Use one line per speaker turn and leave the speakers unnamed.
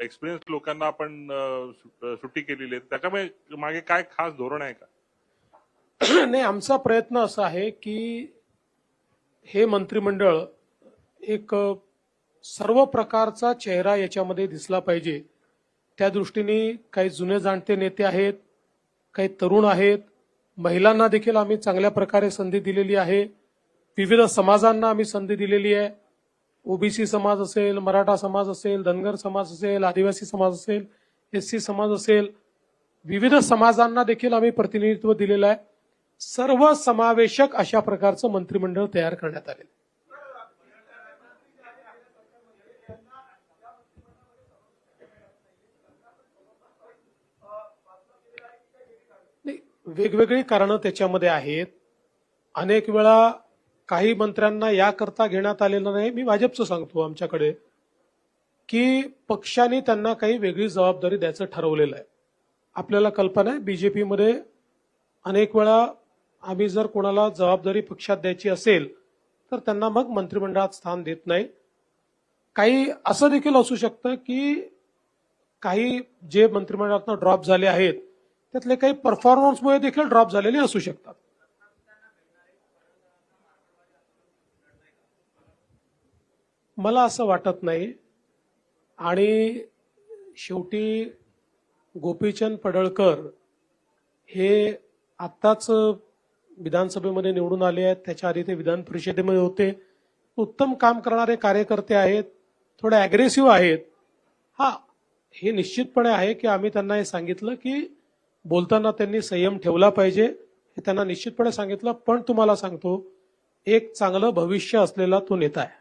Experience लोकांना आपण सुट्टी केलेली आहे. त्याच्यामुळे मागे काय खास धोरण आहे का?
नाही आमचा प्रयत्न असा आहे की हे मंत्रिमंडळ एक सर्व प्रकारचा चेहरा याच्यामध्ये दिसला पाहिजे. त्या दृष्टीने काही जुने जाणते नेते आहेत काही तरुण आहेत. महिलांना देखील आम्ही चांगल्या प्रकारे संधी दिलेली आहे. विविध समाजांना आम्ही संधी दिलेली आहे. ओबीसी समाज असेल मराठा समाज असेल धनगर समाज असेल आदिवासी समाज असेल एस सी समाज असेल विविध समाजांना देखील आम्ही प्रतिनिधित्व दिलेलं आहे. सर्व समावेशक अशा प्रकारचं मंत्रिमंडळ तयार करण्यात आले वेगवेगळी कारणं त्याच्यामध्ये आहेत. अनेक वेळा काही मंत्र्यांना याकरता घेण्यात आलेलं नाही. मी भाजपचं सांगतो आमच्याकडे की पक्षाने त्यांना काही वेगळी जबाबदारी द्यायचं ठरवलेलं आहे. आपल्याला कल्पना आहे बीजेपीमध्ये अनेक वेळा आम्ही जर कोणाला जबाबदारी पक्षात द्यायची असेल तर त्यांना मग मंत्रिमंडळात स्थान देत नाही. काही असं देखील असू शकतं की काही जे मंत्रिमंडळातनं ड्रॉप झाले आहेत त्यातले काही परफॉर्मन्समुळे देखील ड्रॉप झालेले असू शकतात. मला असं वाटत नाही. आणि शेवटी गोपीचंद पडळकर हे आत्ताच विधानसभेमध्ये निवडून आले आहेत. त्याच्या आधी ते विधान परिषदेमध्ये होते. उत्तम काम करणारे कार्यकर्ते आहेत. थोडे ॲग्रेसिव्ह आहेत. हा हे निश्चितपणे आहे की आम्ही त्यांना हे सांगितलं की बोलताना त्यांनी संयम ठेवला पाहिजे. हे त्यांना निश्चितपणे सांगितलं. पण तुम्हाला सांगतो एक चांगलं भविष्य असलेला तो नेता आहे.